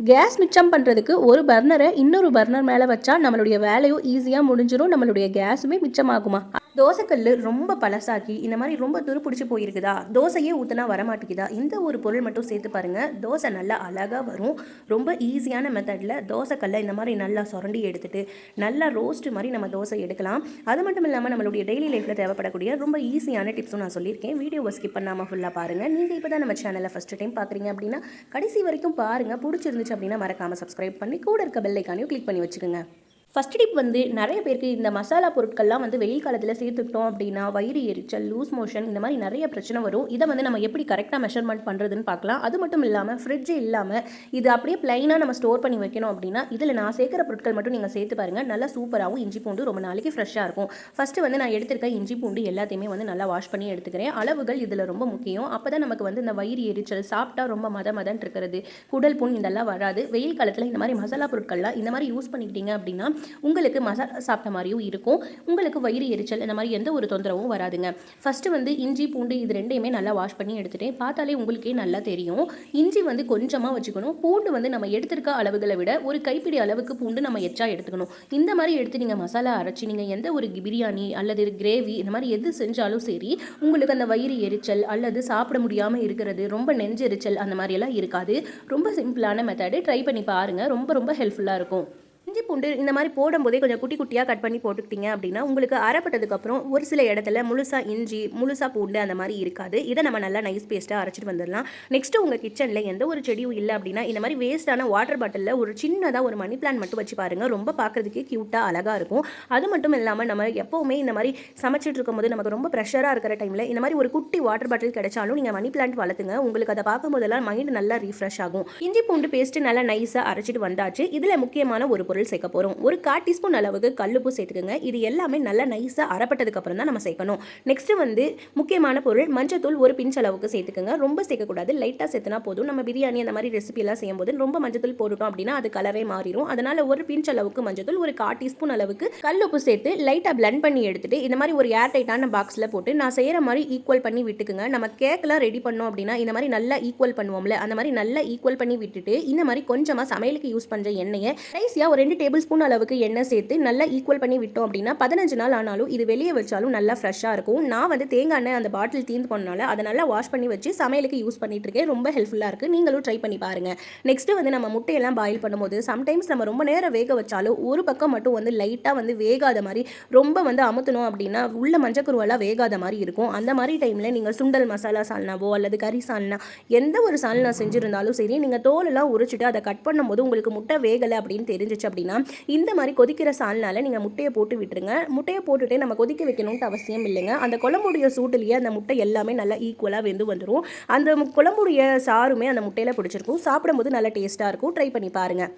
Case மிச்சம் பண்ணுறதுக்கு ஒரு பர்னரை இன்னொரு பர்னர் மேலே வச்சா நம்மளுடைய வேலையும் ஈஸியாக முடிஞ்சிடும் நம்மளுடைய கேஸுமே மிச்சமாகுமா? தோசைக்கல் ரொம்ப பழசாக்கி இந்த மாதிரி ரொம்ப துருப்பிடிச்சு போயிருக்குதா? தோசையே ஊற்றினா வரமாட்டேங்குதா? இந்த ஒரு பொருள் மட்டும் சேர்த்து பாருங்கள் தோசை நல்லா அழகாக வரும். ரொம்ப ஈஸியான மெத்தடில் தோசைக்கல்லை இந்த மாதிரி நல்லா சுரண்டி எடுத்துகிட்டு நல்லா ரோஸ்ட்டு மாதிரி நம்ம தோசை எடுக்கலாம். அது மட்டும் இல்லாமல் நம்மளுடைய டெய்லி லைஃப்பில் தேவைப்படக்கூடிய ரொம்ப ஈஸியான டிப்ஸும் நான் சொல்லியிருக்கேன். வீடியோவை ஸ்கிப் பண்ணாமல் ஃபுல்லாக பாருங்கள் நீங்கள் இப்போ தான் நம்ம சேனலை ஃபஸ்ட்டு டைம் பார்க்குறீங்க அப்படின்னா கடைசி வரைக்கும் பாருங்கள் பிடிச்சிருந்துச்சு அப்படின்னா மறக்காமல் சப்ஸ்கிரைப் பண்ணி கூட இருக்க பெல்லைக்கானையும் கிளிக் பண்ணி வச்சுக்கோங்க. ஃபஸ்ட் டிப் வந்து நிறைய பேருக்கு இந்த மசாலா பொருட்கள்லாம் வந்து வெயில் காலத்தில் சேர்த்துக்கிட்டோம் அப்படின்னா வயிறு எரிச்சல் லூஸ் மோஷன் இந்த மாதிரி நிறைய பிரச்சனை வரும். இதை வந்து நம்ம எப்படி கரெக்டாக மெஷர்மெண்ட் பண்ணுறதுன்னு பார்க்கலாம். அது மட்டும் இல்லாமல் ஃப்ரிட்ஜ் இல்லாமல் இது அப்படியே ப்ளைனாக நம்ம ஸ்டோர் பண்ணி வைக்கணும் அப்படின்னா இதில் நான் சேர்க்குற பொருட்கள் மட்டும் நீங்கள் சேர்த்து பாருங்கள் நல்லா சூப்பராகவும் இஞ்சி பூண்டு ரொம்ப நாளைக்கு ஃப்ரெஷ்ஷாக இருக்கும். ஃபஸ்ட்டு வந்து நான் எடுத்திருக்க இஞ்சி பூண்டு எல்லாத்தையுமே வந்து நல்லா வாஷ் பண்ணி எடுத்துக்கிறேன். அளவுகள் இதில் ரொம்ப முக்கியம். அப்போ தான் நமக்கு வந்து இந்த வயிறு எரிச்சல் சாப்பிட்டா ரொம்ப மத மதன் இருக்கிறது குடல் புண் இதெல்லாம் வராது. வெயில் காலத்தில் இந்த மாதிரி மசாலா பொருட்கள்லாம் இந்த மாதிரி யூஸ் பண்ணிக்கிட்டீங்க அப்படின்னா உங்களுக்கு மசாலா சாப்பிட்ட மாதிரியும் இருக்கும். உங்களுக்கு வயிறு எரிச்சல் இந்த மாதிரி எந்த ஒரு தொந்தரவும் வராதுங்க. ஃபஸ்ட்டு வந்து இஞ்சி பூண்டு இது ரெண்டையுமே நல்லா வாஷ் பண்ணி எடுத்துகிட்டேன் பார்த்தாலே உங்களுக்கே நல்லா தெரியும். இஞ்சி வந்து கொஞ்சமாக வச்சுக்கணும். பூண்டு வந்து நம்ம எடுத்திருக்க அளவுகளை விட ஒரு கைப்பிடி அளவுக்கு பூண்டு நம்ம எச்சா எடுத்துக்கணும். இந்த மாதிரி எடுத்து நீங்கள் மசாலா அரைச்சி நீங்கள் எந்த ஒரு பிரியாணி அல்லது கிரேவி இந்த மாதிரி எது செஞ்சாலும் சரி உங்களுக்கு அந்த வயிறு எரிச்சல் அல்லது சாப்பிட முடியாமல் இருக்கிறது ரொம்ப நெஞ்செரிச்சல் அந்த மாதிரியெல்லாம் இருக்காது. ரொம்ப சிம்பிளான மெத்தடு ட்ரை பண்ணி பாருங்கள் ரொம்ப ரொம்ப ஹெல்ப்ஃபுல்லாக இருக்கும். இஞ்சி பூண்டு இந்த மாதிரி போடும்போதே கொஞ்சம் குட்டி குட்டியாக கட் பண்ணி போட்டுக்கிட்டீங்க அப்படின்னா உங்களுக்கு அரைப்பட்டதுக்கப்புறம் ஒரு சில இடத்துல முழுசாக இஞ்சி முழுசாக பூண்டு அந்த மாதிரி இருக்காது. இதை நம்ம நல்லா நைஸ் பேஸ்ட்டாக அரைச்சிட்டு வந்துடலாம். நெக்ஸ்ட்டு உங்கள் கிச்சனில் எந்த ஒரு செடியும் இல்லை அப்படின்னா இந்த மாதிரி வேஸ்ட்டான வாட்டர் பாட்டிலில் ஒரு சின்னதாக ஒரு மணி பிளான் மட்டும் வச்சு பாருங்கள் ரொம்ப பார்க்குறதுக்கே க்யூட்டாக அழகாக இருக்கும். அது மட்டும் இல்லாமல் நம்ம எப்போவுமே இந்த மாதிரி சமைச்சிட்டு இருக்கும்போது நமக்கு ரொம்ப ப்ரெஷராக இருக்கிற டைமில் இந்த மாதிரி ஒரு குட்டி வாட்டர் பாட்டில் கிடைச்சாலும் நீங்கள் மணி பிளான்ட் வளர்த்துங்க. உங்களுக்கு அதை பார்க்கும்போதெல்லாம் மைண்ட் நல்லா ரீஃப்ரெஷ் ஆகும். இஞ்சி பூண்டு பேஸ்ட்டு நல்லா நைஸாக அரைச்சிட்டு வந்தாச்சு. இதில் முக்கியமான ஒரு பொருள் சேர்க்க போகிறோம் ஒரு கால் டீஸ்பூன் அளவுக்கு கல்லுப்பு சேர்த்துக்கோங்க. இது எல்லாமே நல்லா நைஸாக அறப்பட்டதுக்கப்புறம் தான் நம்ம சேர்க்கணும். நெக்ஸ்ட் வந்து முக்கியமான பொருள் மஞ்சத்தூள் ஒரு பிஞ்ச் அளவுக்கு சேர்த்துக்கோங்க. ரொம்ப சேர்க்கக்கூடாது. லைட்டாக சேர்த்துனா போதும். நம்ம பிரியாணி அந்த மாதிரி ரெசிபியெல்லாம் செய்யும்போது ரொம்ப மஞ்சத்தூள் போட்டுட்டோம் அப்படின்னா அது கலரே மாறிடும் அதனால் ஒரு பிஞ்ச் அளவுக்கு மஞ்சத்தூள் ஒரு கால் டீஸ்பூன் அளவுக்கு கல்லுப்பு சேர்த்து லைட்டாக blend பண்ணி எடுத்துட்டு இந்த மாதிரி ஒரு ஏர் டைட்டான பாக்ஸில் போட்டு நான் செய்கிற மாதிரி ஈக்குவல் பண்ணி விட்டுக்குங்க. நம்ம கேக்கெல்லாம் ரெடி பண்ணோம் அப்படின்னா இந்த மாதிரி நல்லா ஈக்குவல் பண்ணுவோம்ல. அந்த மாதிரி நல்லா ஈக்குவல் பண்ணி விட்டுட்டு இந்த மாதிரி கொஞ்சமாக சமையலுக்கு யூஸ் பண்ணுற எண்ணெயை ரைஸியாக ஒரு ரெண்டு டேபிள் ஸ்பூன் அளவுக்கு எண்ணெய் சேர்த்து நல்லா ஈக்குவல் பண்ணி விட்டோம் அப்படின்னா பதினஞ்சு நாள் ஆனாலும் இது வெளியே வச்சாலும் நல்லா ஃப்ரெஷ்ஷாக இருக்கும். நான் வந்து தேங்காய் எண்ணெய் அந்த பாட்டில் தீந்து போனால அதை நல்லா வாஷ் பண்ணி வச்சு சமையலுக்கு யூஸ் பண்ணிட்டு இருக்கேன் ரொம்ப ஹெல்ப்ஃபுல்லாக இருக்குது நீங்களும் ட்ரை பண்ணி பாருங்கள் நெக்ஸ்ட் வந்து நம்ம முட்டையெல்லாம் பாயில் பண்ணும்போது சம்டைம்ஸ் நம்ம ரொம்ப நேரம் வேக வச்சாலும் ஒரு பக்கம் மட்டும் வந்து லைட்டாக வந்து வேகாத மாதிரி ரொம்ப வந்து அமுத்தணும் அப்படின்னா உள்ள மஞ்சக்கருவெல்லாம் வேகாத மாதிரி இருக்கும். அந்த மாதிரி டைமில் நீங்கள் சுண்டல் மசாலா சால்னாவோ அல்லது கறி சால்னா எந்த ஒரு சால்னா செஞ்சுருந்தாலும் சரி நீங்கள் தோலெல்லாம் உரிச்சிட்டு அதை கட் பண்ணும்போது உங்களுக்கு முட்டை வேகலை அப்படின்னு தெரிஞ்சிச்சு அப்படின்னா இந்த மாதிரி கொதிக்கிற சால்னால நீங்கள் முட்டையை போட்டு விட்டுருங்க. முட்டையை போட்டுட்டு நம்ம கொதிக்க வைக்கணும்ட்டு அவசியம் இல்லைங்க. அந்த குழம்புடைய சூட்டுலேயே அந்த முட்டை எல்லாமே நல்லா ஈக்குவலாக வெந்து வந்துடும் அந்த குழம்புடைய சாருமே அந்த முட்டையில் பிடிச்சிருக்கும். சாப்பிடும்போது நல்லா டேஸ்ட்டாக இருக்கும். ட்ரை பண்ணி பாருங்கள்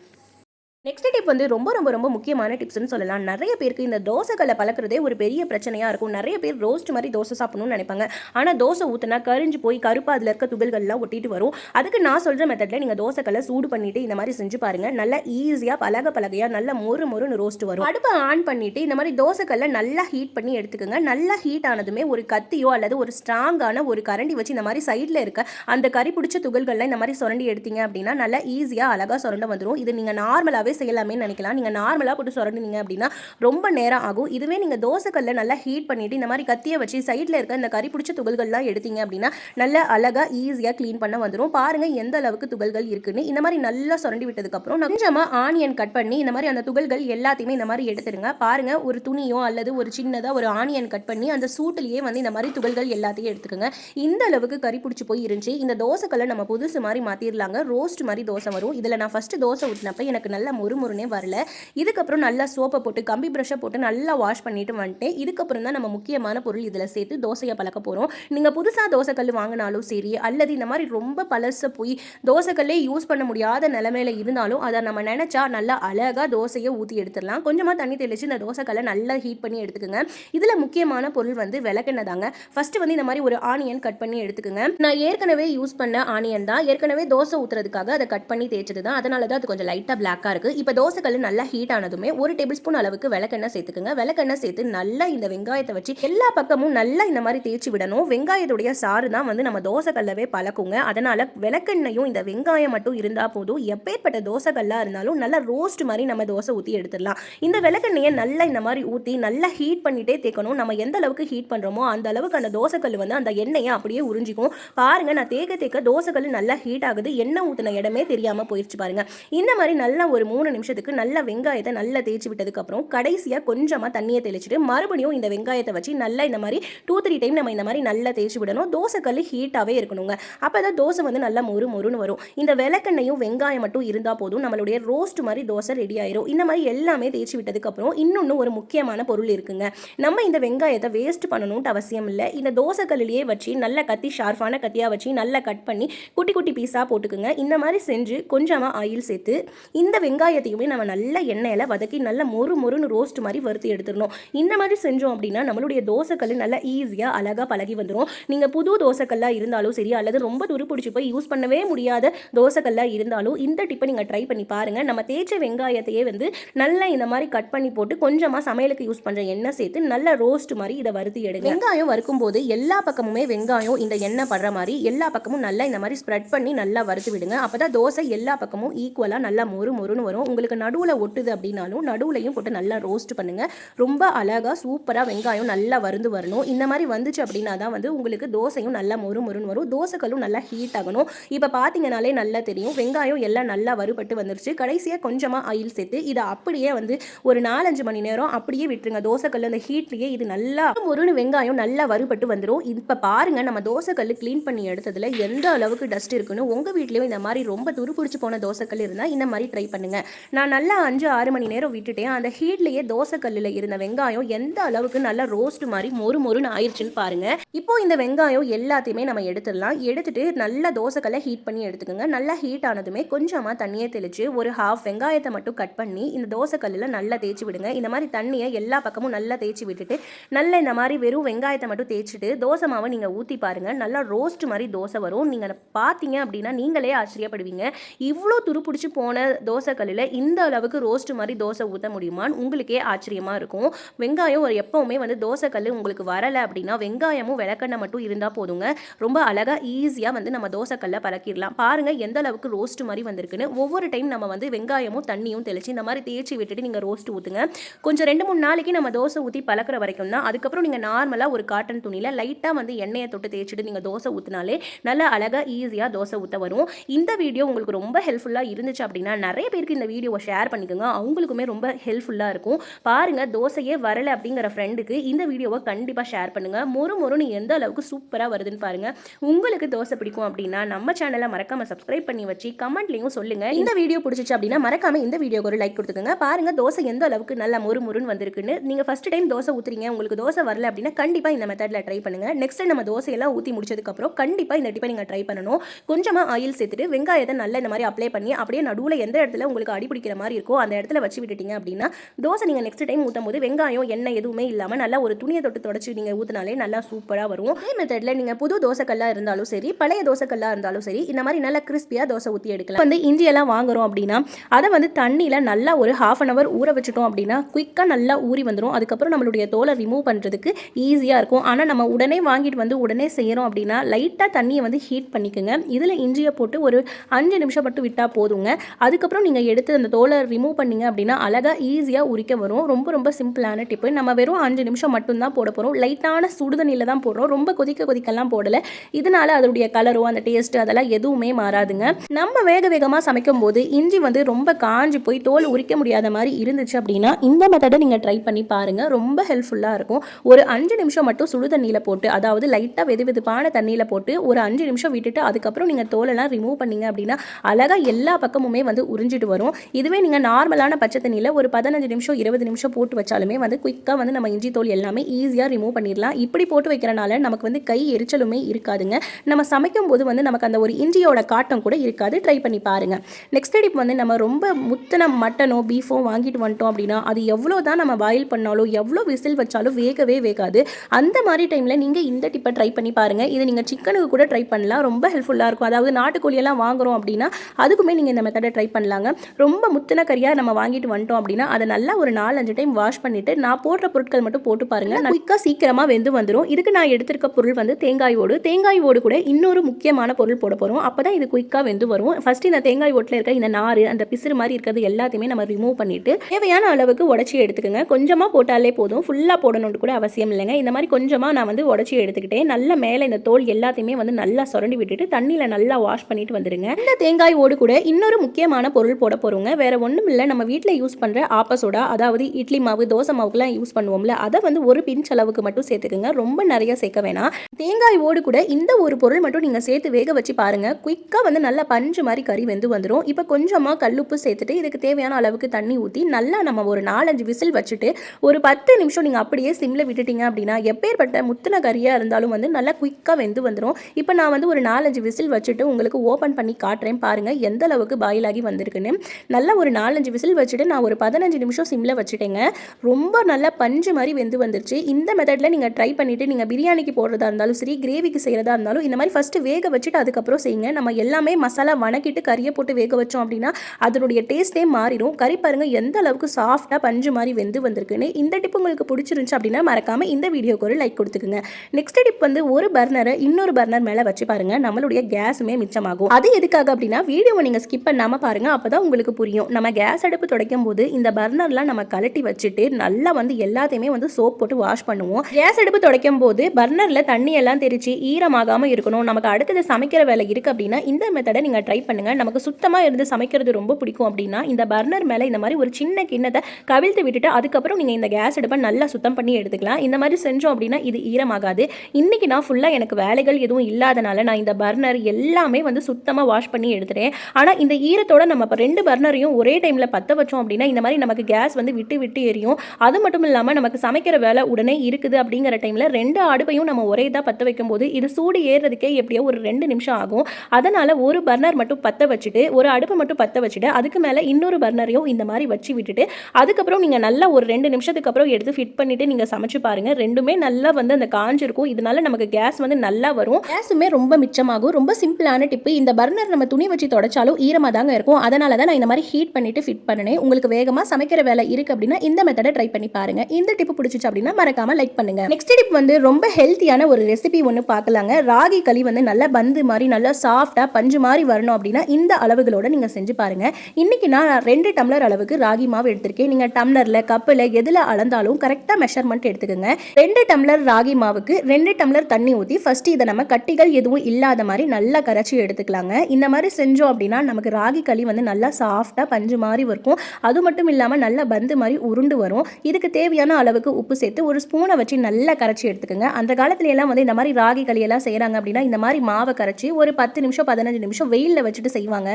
நெக்ஸ்ட் டிப் வந்து ரொம்ப ரொம்ப ரொம்ப முக்கியமான டிப்ஸ்னு சொல்லலாம். நிறைய பேருக்கு இந்த தோசைகளை பழக்கிறதே ஒரு பெரிய பிரச்சனையாக இருக்கும். நிறைய பேர் ரோஸ்ட் மாதிரி தோசை சாப்பிடணும்னு நினைப்பாங்க. ஆனால் தோசை ஊற்றினா கரிஞ்சு போய் கருப்பு அதில் இருக்க துகள்கள்லாம் ஒட்டிட்டு வரும். அதுக்கு நான் சொல்கிற மெத்தடில் நீங்கள் தோசைகளை சூடு பண்ணிட்டு இந்த மாதிரி செஞ்சு பாருங்கள் நல்லா ஈஸியாக பலக பலகையாக நல்லா மொறு மொறுன்னு ரோஸ்ட் வரும். அடுப்பை ஆன் பண்ணிட்டு இந்த மாதிரி தோசைக்கல்ல நல்லா ஹீட் பண்ணி எடுத்துக்கோங்க. நல்லா ஹீட் ஆனதுமே ஒரு கத்தியோ அல்லது ஒரு ஸ்ட்ராங்கான ஒரு கரண்டி வச்சு இந்த மாதிரி சைடில் இருக்க அந்த கறி பிடிச்ச துகள்கள்லாம் இந்த மாதிரி சுரண்டி எடுத்தீங்க அப்படின்னா நல்லா ஈஸியாக அழகாக சுரண்ட வந்துடும் இது நீங்கள் நார்மலாகவே செய்யலாமே நினைக்கலாம். நீங்கள் நார்மலாக போட்டு சுரண்டினீங்க அப்படின்னா ரொம்ப நேரம் ஆகும். இதுவே நீங்கள் தோசைக்கல்ல நல்லா ஹீட் பண்ணிவிட்டு இந்த மாதிரி கத்தியை வச்சு சைடில் இருக்க இந்த கறி பிடிச்ச துகள்கள்லாம் எடுத்தீங்க அப்படின்னா நல்லா அழகாக ஈஸியாக க்ளீன் பண்ண வந்துடும் பாருங்கள் எந்த அளவுக்கு துகள்கள் இருக்குன்னு. இந்த மாதிரி நல்லா சுரண்டி விட்டதுக்கப்புறம் கொஞ்சமாக ஆனியன் கட் பண்ணி இந்த மாதிரி அந்த துகள்கள் எல்லாத்தையுமே இந்த மாதிரி எடுத்துருங்க. பாருங்கள் ஒரு துணியோ அல்லது ஒரு சின்னதாக ஒரு ஆனியன் கட் பண்ணி அந்த சூட்டிலேயே வந்து இந்த மாதிரி துகள்கள் எல்லாத்தையும் எடுத்துக்கோங்க. இந்த அளவுக்கு கறி பிடிச்சி போய் இருந்துச்சு. இந்த தோசைக்கல்லை நம்ம புதுசு மாதிரி மாற்றிடலாங்க ரோஸ்ட் மாதிரி தோசை வரும். இதில் நான் ஃபஸ்ட்டு தோசை ஊற்றினப்ப எனக்கு நல்ல ஒரு முறுமுறுனே வரல. இதுக்கப்புறம் நல்லா சோப்பை போட்டு கம்பி ப்ரஷ்ஷை போட்டு நல்லா வாஷ் பண்ணிட்டு வந்துட்டேன். இதுக்கப்புறம் தான் நம்ம முக்கியமான பொருள் இதில் சேர்த்து தோசையை பழக்க போகிறோம் நீங்கள் புதுசாக தோசைக்கல் வாங்கினாலும் சரி அல்லது இந்த மாதிரி ரொம்ப பழச போய் தோசைக்கல்லே யூஸ் பண்ண முடியாத நிலமையில இருந்தாலும் அதை நம்ம நினச்சா நல்லா அழகாக தோசையை ஊற்றி எடுத்துடலாம். கொஞ்சமாக தண்ணி தெளித்து இந்த தோசைக்கல்லை நல்லா ஹீட் பண்ணி எடுத்துக்கோங்க. இதில் முக்கியமான பொருள் வந்து விளக்கெண்ணெய் தாங்க. ஃபஸ்ட்டு வந்து இந்த மாதிரி ஒரு ஆனியன் கட் பண்ணி எடுத்துக்கோங்க. நான் ஏற்கனவே யூஸ் பண்ண ஆனியன் தான். ஏற்கனவே தோசை ஊற்றுறதுக்காக அதை கட் பண்ணி தேய்ச்சது தான். அதனால தான் அது கொஞ்சம் லைட்டாக பிளாக்காக இருக்குது அளவுக்கு இப்போ தோசைக்கல் நல்லா ஹீட் ஆனதுமே ஒரு டேபிள் ஸ்பூன் அளவுக்கு விளக்கெண்ணெய் சேர்த்துக்குங்க. விளக்கெண்ணெய் சேர்த்து நல்லா இந்த வெங்காயத்தை வச்சு எல்லா பக்கமும் நல்லா இந்த மாதிரி தேய்ச்சி விடணும். வெங்காயத்துடைய சாறு தான் வந்து நம்ம தோசைக்கல்லவே பழக்குங்க. அதனால விளக்கெண்ணையும் இந்த வெங்காயம் மட்டும் இருந்தால் போதும். எப்பேற்பட்ட தோசைக்கல்லாக இருந்தாலும் நல்லா ரோஸ்ட் மாதிரி நம்ம தோசை ஊற்றி எடுத்துடலாம். இந்த விளக்கெண்ணையை நல்லா இந்த மாதிரி ஊற்றி நல்லா ஹீட் பண்ணிட்டே தேய்க்கணும். நம்ம எந்த அளவுக்கு ஹீட் பண்ணுறோமோ அந்த அளவுக்கு அந்த தோசைக்கல் வந்து அந்த எண்ணெயை அப்படியே உறிஞ்சிக்கும். பாருங்க நான் தேக்க தேக்க தோசைக்கல் நல்லா ஹீட் ஆகுது. எண்ணெய் ஊற்றின இடமே தெரியாமல் போயிடுச்சு பாருங்க. இந்த மாதிரி நல்லா ஒரு மூணு மூணு நிமிஷத்துக்கு நல்லா வெங்காயத்தை நல்லா தேய்ச்சி விட்டதுக்கப்புறம் கடைசியாக கொஞ்சமாக தண்ணியை தெளிச்சிட்டு மறுபடியும் இந்த வெங்காயத்தை வச்சு நல்லா இந்த மாதிரி டூ த்ரீ டைம் நம்ம இந்த மாதிரி நல்லா தேய்ச்சி விடணும். தோசைக்கல் ஹீட்டாகவே இருக்கணுங்க. அப்போ தான் தோசை வந்து நல்லா மொறு மொறுன்னு வரும். இந்த விளக்கெண்ணையும் வெங்காயம் மட்டும் இருந்தால் போதும். நம்மளுடைய ரோஸ்ட் மாதிரி தோசை ரெடி ஆயிரும். இந்த மாதிரி எல்லாமே தேய்ச்சி விட்டதுக்கப்புறம் இன்னொன்று ஒரு முக்கியமான பொருள் இருக்குங்க. நம்ம இந்த வெங்காயத்தை வேஸ்ட் பண்ணணும்ட்டு அவசியம் இல்லை. இந்த தோசைக்கல்லையே வச்சு நல்ல கத்தி ஷார்ப்பான கத்தியாக வச்சு நல்லா கட் பண்ணி குட்டி குட்டி பீஸாக போட்டுக்குங்க. இந்த மாதிரி செஞ்சு கொஞ்சமாக ஆயில் சேர்த்து இந்த வெங்காயம் வெங்காயத்தையுமே நம்ம நல்ல எண்ணெயில் வதக்கி நல்ல மொறு மொறுன்னு ரோஸ்ட் மாதிரி வறுத்து எடுத்துடணும். இந்த மாதிரி செஞ்சோம் அப்படின்னா நம்மளுடைய தோசைக்கல் நல்லா ஈஸியாக அழகாக பழகி வந்துடும் நீங்கள் புது தோசைக்கல்லாக இருந்தாலும் சரி அல்லது ரொம்ப துருப்பிடிச்சு போய் யூஸ் பண்ணவே முடியாத தோசைக்கல்லாக இருந்தாலும் இந்த டிப்பை நீங்கள் ட்ரை பண்ணி பாருங்கள் நம்ம தேய்ச்ச வெங்காயத்தையே வந்து நல்லா இந்த மாதிரி கட் பண்ணி போட்டு கொஞ்சமாக சமையலுக்கு யூஸ் பண்ணுற எண்ணெய் சேர்த்து நல்ல ரோஸ்ட் மாதிரி இதை வறுத்து எடுங்க. வெங்காயம் வறுக்கும் போது எல்லா பக்கமுமே வெங்காயம் இந்த எண்ணெய் படுற மாதிரி எல்லா பக்கமும் நல்லா இந்த மாதிரி ஸ்ப்ரெட் பண்ணி நல்லா வறுத்து விடுங்க. அப்போ தான் தோசை எல்லா பக்கமும் ஈக்குவலாக நல்லா மொறு மொறுன்னு வரும். உங்களுக்கு நடுவில் ஒட்டுது அப்படின்னாலும் நடுவுலையும் போட்டு நல்லா ரோஸ்ட் பண்ணுங்கள் ரொம்ப அழகாக சூப்பராக வெங்காயம் நல்லா வருந்து வரணும். இந்த மாதிரி வந்துச்சு அப்படின்னா தான் வந்து உங்களுக்கு தோசையும் நல்லா மொறு மொறுன்னு வரும். தோசைக்கல்லும் நல்லா ஹீட் ஆகணும். இப்போ பார்த்தீங்கனாலே நல்லா தெரியும். வெங்காயம் எல்லாம் நல்லா வறுபட்டு வந்துருச்சு. கடைசியாக கொஞ்சமாக ஆயில் சேர்த்து இதை அப்படியே வந்து ஒரு நாலஞ்சு மணி நேரம் அப்படியே விட்டுருங்க. தோசைக்கல் அந்த ஹீட்லேயே இது நல்லா மொறுன்னு வெங்காயம் நல்லா வறுபட்டு வந்துடும் இப்போ பாருங்கள் நம்ம தோசைக்கல் க்ளீன் பண்ணி எடுத்ததில் எந்த அளவுக்கு டஸ்ட் இருக்குன்னு. உங்கள் வீட்லேயும் இந்த மாதிரி ரொம்ப துருப்பிடிச்சு போன தோசைக்கல் இருந்தால் இந்த மாதிரி ட்ரை பண்ணுங்கள் நான் நல்லா அஞ்சு ஆறு மணி நேரம் விட்டுட்டேன். அந்த ஹீட்லேயே தோசைக்கல்லில் இருந்த வெங்காயம் எந்த அளவுக்கு நல்லா ரோஸ்ட் மாதிரி மொறு மொறுன்னு ஆயிடுச்சுன்னு பாருங்க. இப்போ இந்த வெங்காயம் எல்லாத்தையுமே நம்ம எடுத்துடலாம். எடுத்துட்டு நல்லா தோசைக்கல்லை ஹீட் பண்ணி எடுத்துக்கோங்க. நல்லா ஹீட் ஆனதுமே கொஞ்சமாக தண்ணியை தெளிச்சு ஒரு ஹாஃப் வெங்காயத்தை மட்டும் கட் பண்ணி இந்த தோசைக்கல்லில் நல்லா தேய்ச்சி விடுங்க. இந்த மாதிரி தண்ணியை எல்லா பக்கமும் நல்லா தேய்ச்சி விட்டுட்டு நல்லா இந்த மாதிரி வெறும் வெங்காயத்தை மட்டும் தேய்ச்சிட்டு தோசை மாவை நீங்கள் ஊற்றி பாருங்க. நல்லா ரோஸ்ட் மாதிரி தோசை வரும். நீங்கள் பார்த்தீங்க அப்படின்னா நீங்களே ஆச்சரியப்படுவீங்க. இவ்வளோ துருப்பிடிச்சு போன தோசைக்கல்லில் இந்த அளவுக்கு ரோஸ்ட் மாதிரி தோசை ஊற்ற முடியுமான்னு உங்களுக்கே ஆச்சரியமாக இருக்கும். வெங்காயம் ஒரு எப்போவுமே வந்து தோசைக்கல் உங்களுக்கு வரலை அப்படின்னா வெங்காயமும் விளக்கெண்ணெய் மட்டும் இருந்தால் போதுங்க. ரொம்ப அழகாக ஈஸியாக வந்து நம்ம தோசைக்கல்லை பழக்கிடலாம் பாருங்கள் எந்த அளவுக்கு ரோஸ்ட் மாதிரி வந்திருக்குன்னு. ஒவ்வொரு டைம் நம்ம வந்து வெங்காயமும் தண்ணியும் தெளிச்சு இந்த மாதிரி தேய்ச்சி விட்டுட்டு நீங்கள் ரோஸ்ட் ஊற்றுங்க கொஞ்சம் ரெண்டு மூணு நாளைக்கு நம்ம தோசை ஊற்றி பழக்கிற வரைக்கும் தான். அதுக்கப்புறம் நீங்கள் நார்மலாக ஒரு காட்டன் துணியில் லைட்டாக வந்து எண்ணெயை தொட்டு தேய்ச்சிட்டு நீங்கள் தோசை ஊற்றினாலே நல்லா அழகாக ஈஸியாக தோசை ஊற்ற வரும். இந்த வீடியோ உங்களுக்கு ரொம்ப ஹெல்ப்ஃபுல்லாக இருந்துச்சு அப்படின்னா நிறைய பேருக்கு இந்த வீடியோவை ஷேர் பண்ணிக்கோங்க. அவங்களுக்குமே ரொம்ப ஹெல்ப்ஃபுல்லாக இருக்கும். பாருங்கள் தோசையே வரலை அப்படிங்கிற ஃப்ரெண்டுக்கு இந்த வீடியோவை கண்டிப்பாக ஷேர் பண்ணுங்கள் மொறு மொறுன்னு எந்த அளவுக்கு சூப்பராக வருதுன்னு பாருங்கள் உங்களுக்கு தோசை பிடிக்கும் அப்படின்னா நம்ம சேனலை மறக்காமல் சப்ஸ்கிரைப் பண்ணி வச்சு கமெண்ட்லையும் சொல்லுங்கள் இந்த வீடியோ பிடிச்சிச்சு அப்படின்னா மறக்காமல் இந்த வீடியோக்கு ஒரு லைக் கொடுத்துக்கோங்க. பாருங்கள் தோசை எந்த அளவுக்கு நல்லா மொறு மொறுன்னு வந்திருக்குன்னு. நீங்கள் ஃபஸ்ட் டைம் தோசை ஊற்றுறீங்க உங்களுக்கு தோசை வரல அப்படின்னா கண்டிப்பாக இந்த மெத்தடில் ட்ரை பண்ணுங்கள் நெக்ஸ்ட் நம்ம தோசையெல்லாம் ஊற்றி முடிச்சதுக்கப்புறம் கண்டிப்பாக இந்த டிப்பை நீங்கள் ட்ரை பண்ணணும். கொஞ்சமாக ஆயில் சேர்த்துட்டு வெங்காயத்தை நல்லா இந்த மாதிரி அப்ளை பண்ணி அப்படியே நடுவில் எந்த இடத்துல உங்களுக்கு அடி பிடிக்கிற மாதிரி இருக்கோ அந்த இடத்துல வச்சு விட்டுட்டீங்க அப்படின்னா தோசை நீங்கள் நெக்ஸ்ட் டைம் ஊற்றும் போது வெங்காயம் எண்ணெய் எதுவுமே இல்லாமல் நல்லா ஒரு துணியை தொட்டு தொடச்சி நீங்கள் ஊற்றினாலே நல்லா சூப்பராக வரும். அதே மெத்தடில் நீங்கள் புது தோசைக்கல்லாக இருந்தாலும் சரி பழைய தோசைக்கல்லாக இருந்தாலும் சரி இந்த மாதிரி நல்லா கிறிஸ்பியாக தோசை ஊற்றி எடுக்கலாம். வந்து இஞ்சியெல்லாம் வாங்குறோம் அப்படின்னா அதை வந்து தண்ணியில் நல்லா ஒரு ஹாஃப் அன் அவர் ஊற வச்சுட்டோம் அப்படின்னா குயிக்காக நல்லா ஊறி வந்துடும் அதுக்கப்புறம் நம்மளுடைய தோலை ரிமூவ் பண்ணுறதுக்கு ஈஸியாக இருக்கும். ஆனால் நம்ம உடனே வாங்கிட்டு வந்து உடனே செய்கிறோம் அப்படின்னா லைட்டாக தண்ணியை வந்து ஹீட் பண்ணிக்கோங்க. இதில் இஞ்சியை போட்டு ஒரு அஞ்சு நிமிஷம் மட்டும் விட்டால் போதுங்க. அதுக்கப்புறம் நீங்கள் எடுத்து எடுத்து அந்த தோலை ரிமூவ் பண்ணீங்க அப்படின்னா அழகாக ஈஸியாக உரிக்க வரும். ரொம்ப ரொம்ப சிம்பிளான டிப்பு நம்ம வெறும் அஞ்சு நிமிஷம் மட்டும்தான் போட போகிறோம் லைட்டான சுடுதண்ணியில் தான் போடுறோம். ரொம்ப கொதிக்க கொதிக்கெல்லாம் போடலை. இதனால அதனுடைய கலரோ அந்த டேஸ்ட்டு அதெல்லாம் எதுவுமே மாறாதுங்க. நம்ம வேக வேகமாக சமைக்கும் போது இஞ்சி வந்து ரொம்ப காஞ்சி போய் தோல் உரிக்க முடியாத மாதிரி இருந்துச்சு அப்படின்னா இந்த மெத்தடை நீங்கள் ட்ரை பண்ணி பாருங்கள் ரொம்ப ஹெல்ப்ஃபுல்லாக இருக்கும். ஒரு அஞ்சு நிமிஷம் மட்டும் சுடு தண்ணியில் போட்டு அதாவது லைட்டாக வெது வெதுப்பான தண்ணியில் போட்டு ஒரு அஞ்சு நிமிஷம் விட்டுட்டு அதுக்கப்புறம் நீங்கள் தோலெல்லாம் ரிமூவ் பண்ணீங்க அப்படின்னா அழகாக எல்லா பக்கமுமே வந்து உறிஞ்சிட்டு வரும். இதுவே நீங்கள் நார்மலான பச்சை தண்ணியில் ஒரு பதினஞ்சு நிமிஷம் இருபது நிமிஷம் போட்டு வச்சாலுமே வந்து குயிக்காக வந்து நம்ம இஞ்சி தோல் எல்லாமே ஈஸியாக ரிமூவ் பண்ணிடலாம். இப்படி போட்டு வைக்கிறனால நமக்கு வந்து கை எரிச்சலுமே இருக்காதுங்க. நம்ம சமைக்கும் போது வந்து நமக்கு அந்த ஒரு இஞ்சியோட காட்டம் கூட இருக்காது. ட்ரை பண்ணி பாருங்கள் நெக்ஸ்ட் டிப் வந்து நம்ம ரொம்ப முத்தின மட்டனோ பீஃபோ வாங்கிட்டு வந்துட்டோம் அப்படின்னா அது எவ்வளோ தான் நம்ம பாயில் பண்ணாலும் எவ்வளோ விசில் வச்சாலும் வேகவே வேகாது. அந்த மாதிரி டைமில் நீங்கள் இந்த டிப்பை ட்ரை பண்ணி பாருங்கள் இது நீங்கள் சிக்கனுக்கு கூட ட்ரை பண்ணலாம். ரொம்ப ஹெல்ப்ஃபுல்லாக இருக்கும். அதாவது நாட்டுக்கோழியெல்லாம் வாங்குறோம் அப்படின்னா அதுக்குமே நீங்கள் இந்த மெத்தடை ட்ரை பண்ணலாங்க. ரொம்ப முத்தின கறியாக நம்ம வாங்கிட்டு வந்துட்டோம் அப்படின்னா அதை நல்லா ஒரு நாலஞ்சு டைம் வாஷ் பண்ணிட்டு நான் போடுற பொருட்கள் மட்டும் போட்டு பாருங்க. குயிக்காக சீக்கிரமாக வெந்து வந்துடும் இதுக்கு நான் எடுத்திருக்க பொருள் வந்து தேங்காய் ஓடு. தேங்காய் ஓடு கூட இன்னொரு முக்கியமான பொருள் போட போகிறோம் அப்போ தான் இது குயிக்காக வெந்து வரும். ஃபர்ஸ்ட் இந்த தேங்காய் ஓட்டில் இருக்க இந்த நார் அந்த பிசுறு மாதிரி இருக்கிறது எல்லாத்தையுமே நம்ம ரிமூவ் பண்ணிட்டு தேவையான அளவுக்கு உடச்சி எடுத்துக்கோங்க. கொஞ்சமாக போட்டாலே போதும். ஃபுல்லாக போடணும்னு கூட அவசியம் இல்லைங்க. இந்த மாதிரி கொஞ்சமாக நான் வந்து உடச்சி எடுத்துக்கிட்டேன். நல்ல மேலே இந்த தோல் எல்லாத்தையுமே வந்து நல்லா சுரண்டி விட்டுட்டு தண்ணியில் நல்லா வாஷ் பண்ணிட்டு வந்துடுங்க இந்த தேங்காய் ஓடு கூட இன்னொரு முக்கியமான பொருள் போட போகிறோங்க வேறு ஒன்றும் இல்லை நம்ம வீட்டில் யூஸ் பண்ணுற ஆப்பசோடா அதாவது இட்லி மாவு தோசை மாவுக்குலாம் யூஸ் பண்ணுவோம்ல அதை வந்து ஒரு பிஞ்ச் அளவுக்கு மட்டும் சேர்த்துக்குங்க. ரொம்ப நிறைய சேர்க்க வேணாம். தேங்காய் ஓடு கூட இந்த ஒரு பொருள் மட்டும் நீங்கள் சேர்த்து வேக வச்சு பாருங்க. குயிக்காக வந்து நல்லா பஞ்சு மாதிரி கறி வெந்து வந்துடும் இப்போ கொஞ்சமாக கல்லுப்பு சேர்த்துட்டு இதுக்கு தேவையான அளவுக்கு தண்ணி ஊற்றி நல்லா நம்ம ஒரு நாலஞ்சு விசில் வச்சுட்டு ஒரு பத்து நிமிஷம் நீங்கள் அப்படியே சிம்மில் விட்டுட்டீங்க அப்படின்னா எப்பேற்பட்ட முத்தின கறியாக இருந்தாலும் வந்து நல்லா குயிக்காக வெந்து வந்துடும் இப்போ நான் வந்து ஒரு நாலஞ்சு விசில் வச்சுட்டு உங்களுக்கு ஓப்பன் பண்ணி காட்டுறேன். பாருங்கள் எந்த அளவுக்கு பாயில் ஆகி வந்திருக்குன்னு. நல்லா ஒரு நாலஞ்சு விசில் வச்சுட்டு நான் ஒரு பதினஞ்சு நிமிஷம் சிம்மில் வச்சுட்டேங்க. ரொம்ப நல்லா பஞ்சு மாதிரி வெந்து வந்துருச்சு. இந்த மெத்தடில் நீங்கள் ட்ரை பண்ணிவிட்டு நீங்கள் பிரியாணிக்கு போடுறதா இருந்தாலும் சரி கிரேவிக்கு செய்கிறதா இருந்தாலும் இந்த மாதிரி ஃபஸ்ட்டு வேக வச்சுட்டு அதுக்கப்புறம் செய்யுங்க. நம்ம எல்லாமே மசாலா வணக்கிட்டு கறியை போட்டு வேக வச்சோம் அப்படின்னா அதனுடைய டேஸ்ட்டே மாறிடும் கறி பாருங்கள் எந்த அளவுக்கு சாஃப்டாக பஞ்சு மாதிரி வெந்து வந்திருக்குன்னு. இந்த டிப் உங்களுக்கு பிடிச்சிருந்துச்சு அப்படின்னா மறக்காமல் இந்த வீடியோக்கு ஒரு லைக் கொடுத்துக்குங்க. நெக்ஸ்ட் டிப் வந்து ஒரு பர்னரை இன்னொரு பர்னர் மேலே வச்சு பாருங்கள் நம்மளுடைய கேஸுமே மிச்சமாகும். அது எதுக்காக அப்படின்னா வீடியோவை நீங்கள் ஸ்கிப் பண்ணாமல் அப்போ தான் உங்களுக்கு புரியும். நம்ம கேஸ் அடுப்பு துடைக்கும் போது இந்த பர்னர்லாம் நம்ம கலட்டி வச்சுட்டு நல்லா வந்து எல்லாத்தையுமே வந்து சோப் போட்டு வாஷ் பண்ணுவோம். கேஸ் அடுப்பு துடைக்கும் போது பர்னரில் தண்ணி எல்லாம் தெரிச்சு ஈரமாகாமல் இருக்கணும். நமக்கு அடுத்தது சமைக்கிற வேலை இருக்குது அப்படின்னா இந்த மெத்தடை நீங்கள் ட்ரை பண்ணுங்க. நமக்கு சுத்தமாக இருந்து சமைக்கிறது ரொம்ப பிடிக்கும் அப்படின்னா இந்த பர்னர் மேலே இந்த மாதிரி ஒரு சின்ன கிண்ணத்தை கவிழ்த்து விட்டுட்டு அதுக்கப்புறம் நீங்கள் இந்த கேஸ் அடுப்பை நல்லா சுத்தம் பண்ணி எடுத்துக்கலாம். இந்த மாதிரி செஞ்சோம் அப்படின்னா இது ஈரமாகாது. இன்னைக்கு நான் ஃபுல்லாக எனக்கு வேலைகள் எதுவும் இல்லாதனால நான் இந்த பர்னர் எல்லாமே வந்து சுத்தமாக வாஷ் பண்ணி எடுத்துட்டேன். ஆனால் இந்த ஈரத்தோட நம்ம இப்போ ரெண்டு பர்னரையும் ஒரே டைமில் பற்ற வச்சோம் அப்படின்னா இந்த மாதிரி நமக்கு கேஸ் வந்து விட்டு விட்டு எரியும். அது மட்டும் இல்லாமல் நமக்கு சமைக்கிற வேலை உடனே இருக்குது அப்படிங்கிற டைமில் ரெண்டு அடுப்பையும் நம்ம ஒரே இதாக பற்ற வைக்கும்போது இது சூடு ஏறுறதுக்கே எப்படியோ ஒரு ரெண்டு நிமிஷம் ஆகும். அதனால் ஒரு பர்னர் மட்டும் பற்ற வச்சுட்டு ஒரு அடுப்பை மட்டும் பற்ற வச்சுட்டு அதுக்கு மேலே இன்னொரு பர்னரையும் இந்த மாதிரி வச்சு விட்டுட்டு அதுக்கப்புறம் நீங்கள் நல்லா ஒரு ரெண்டு நிமிஷத்துக்கு அப்புறம் எடுத்து ஃபிட் பண்ணிவிட்டு நீங்கள் சமைச்சு பாருங்கள் ரெண்டுமே நல்லா வந்து அந்த காஞ்சிருக்கும். இதனால நமக்கு கேஸ் வந்து நல்லா வரும். கேஸுமே ரொம்ப மிச்சமாகும். ரொம்ப சிம்பிளான டிப்பு இந்த பர்னர் நம்ம துணி வச்சு தொடச்சாலும் ஈரமாக தாங்க இருக்கும். அதனால தான் நான் இந்த மாதிரி ஹீட் பண்ணிட்டு ஃபிட் பண்ணினேன். உங்களுக்கு வேகமாக சமைக்கிற வேலை இருக்குது அப்படின்னா இந்த மெத்தடை ட்ரை பண்ணி பாருங்க. இந்த டிப்பு பிடிச்சிச்சு அப்படின்னா மறக்காம லைக் பண்ணுங்க. நெக்ஸ்ட் டிப் வந்து ரொம்ப ஹெல்த்தியான ஒரு ரெசிபி ஒன்று பார்க்கலாங்க. ராகி களி வந்து நல்லா பந்து மாதிரி நல்லா சாஃப்டாக பஞ்சு மாதிரி வரணும் அப்படின்னா இந்த அளவுகளோட நீங்கள் செஞ்சு பாருங்க. இன்னைக்கு நான் ரெண்டு டம்ளர் அளவுக்கு ராகி மாவு எடுத்திருக்கேன். நீங்கள் டம்ளரில் கப்பில் எதில் அளந்தாலும் கரெக்டாக மெஷர்மெண்ட் எடுத்துக்கோங்க. ரெண்டு டம்ளர் ராகி மாவுக்கு ரெண்டு டம்ளர் தண்ணி ஊற்றி ஃபர்ஸ்ட் இதை நம்ம கட்டிகள் எதுவும் இல்லாத மாதிரி நல்லா கரைச்சி எடுத்துக்கலாங்க. இந்த மாதிரி செஞ்சோம் அப்படின்னா நமக்கு ராகி களி வந்து நல்லா சாஃப்டாக பஞ்சு மாதிரி இருக்கும் அது மட்டும் இல்லாமல் நல்லா பந்து மாதிரி உருண்டு வரும். இதுக்கு தேவையான அளவுக்கு உப்பு சேர்த்து ஒரு ஸ்பூனை வச்சு நல்லா கரைச்சி எடுத்துக்கோங்க. அந்த காலத்துல எல்லாம் வந்து இந்த மாதிரி ராகி களியெல்லாம் செய்கிறாங்க அப்படின்னா இந்த மாதிரி மாவை கரைச்சி ஒரு பத்து நிமிஷம் பதினஞ்சு நிமிஷம் வெயிலில் வச்சுட்டு செய்வாங்க.